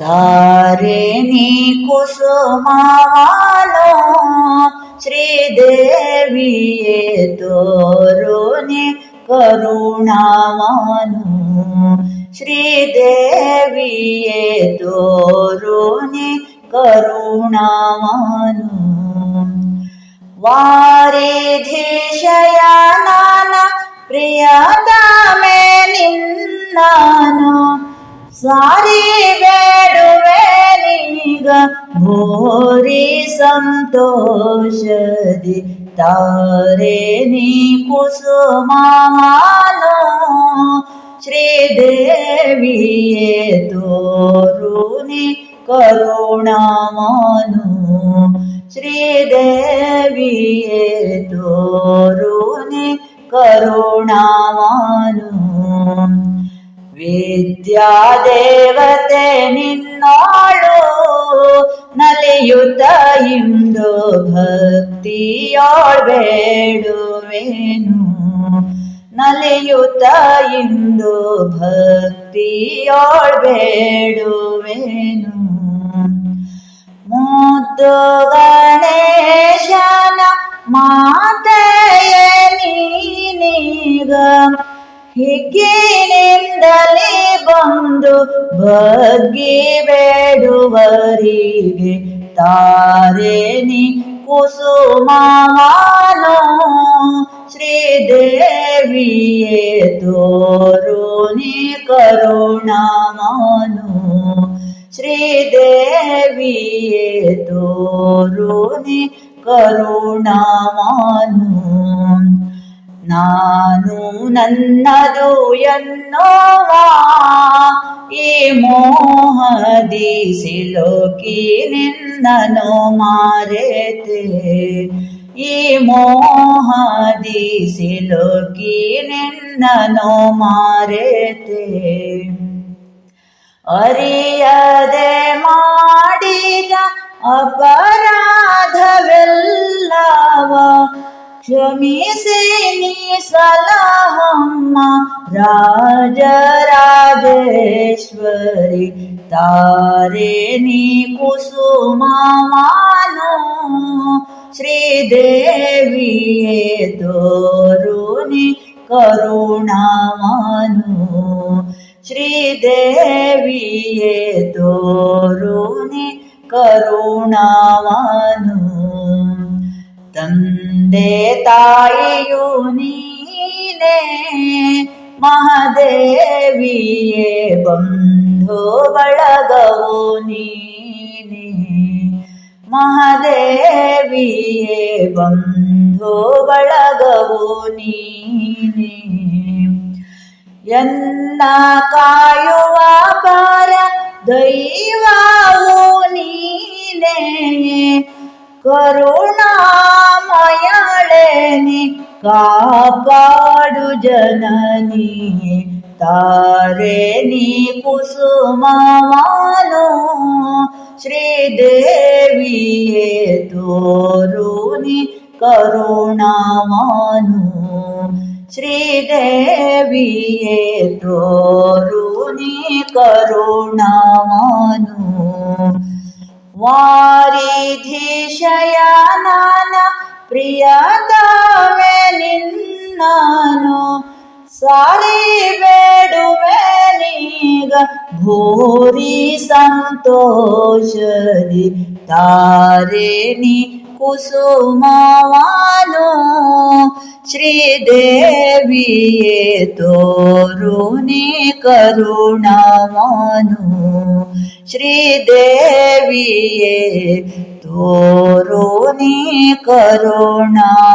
तारिणी कुसुमावालो श्रीदेवी तोरुणी करुणावानो श्रीदेवी तोरुणी करुणावानो वारिधिशयानाना प्रियतमे निन्नानो। ಸಾರಿ ಬೇಡುವೆ ನೀಗ ಭೋರಿ ಸಂತೋಷದಿ ತಾರೆ ನೀ ಕುಸುಮಾನು ಶ್ರೀದೇವಿಯೇ ತೋರುನಿ ಕರುಣಾಮನು ಶ್ರೀದೇವಿಯೇ ತೋರುನಿ ಕರುಣಾಮನು ವಿದ್ಯಾದೇವತೆ ನಿನ್ನಾಳು ನಲಿಯುತ ಇಂದು ಭಕ್ತಿಯಾಳ್ಬೇಡುವೇನು. ಬೇಡುವೆನು ನಲಿಯುತ್ತ ಇಂದು ಭಕ್ತಿಯಾಳ್ಬೇಡುವೇನು. ಮುದ್ದು ಗಣೇಶನ ಮಾತೆಯ ಬಂದು ಬಗ್ಗಿ ಬೇಡುವರಿಗೆ ತಾರೇನಿ ಕುಸುಮಾನು ಶ್ರೀದೇವಿಯೇ ತೋರುನಿ ಕರುಣಾಮನು ಶ್ರೀದೇವಿಯೇ ತೋರುನಿ ಕರುಣಾಮನು ನಾನು ನನ್ನದು ಎನ್ನುವ. ಈ ಮೋಹದಿ ಸಿಲೋಕಿ ನಿನ್ನನು ಮಾರೇತೆ. ಈ ಮೋಹದಿ ಸಿಲೋಕಿ ನಿನ್ನನು ಮಾರೇತೆ. ಅರಿಯದೆ ಮಾಡಿದ ಅಪರಾಧವೆಲ್ಲವ ಕ್ಷಮಿಸಿ ನೀ ಸಲಹಮ್ಮ ರಾಜರಾಜೇಶ್ವರಿ ತಾರೆ ನೀ ಕುಸುಮಾನು ಶ್ರೀದೇವಿಯೇ ತೋರುನಿ ಕರುಣಾಮನು ಶ್ರೀದೇವಿಯೇ ತೋರುನಿ ಮಹಾದೇವಿಯೇ ಬಂಧು ಬಳಗವು ನೀನೆ? ಮಹಾದೇವಿಯೇ ಬಂಧು ಬಳಗವು ನೀನೆ? ಎನ್ನ ಕಾಯುವ ಪರ ದೈವವು ನೀನೆ? ಕರುಣಾಮಯಳೆನಿ ಕಾಪಾಡು ಜನನಿ ತಾರೆ ನೀ ಕುಸುಮಾನು ಶ್ರೀದೇವಿಯೇ ತೋರುನಿ ಕರುಣಾಮನು ಶ್ರೀದೇವಿಯೇ ತೋರುನಿ ಕರುಣಾಮನು ವಾರಿಧಿಶಯನಾನ ಪ್ರಿಯತಮೆ ನಿನ್ನನು ಸಾರಿ ಬೇಡುವೆ भूरि सन्तोषदि तारिणि कुसुमवालो श्रीदेवी तोरुणि तो रुनी तोरुणि करुणवानु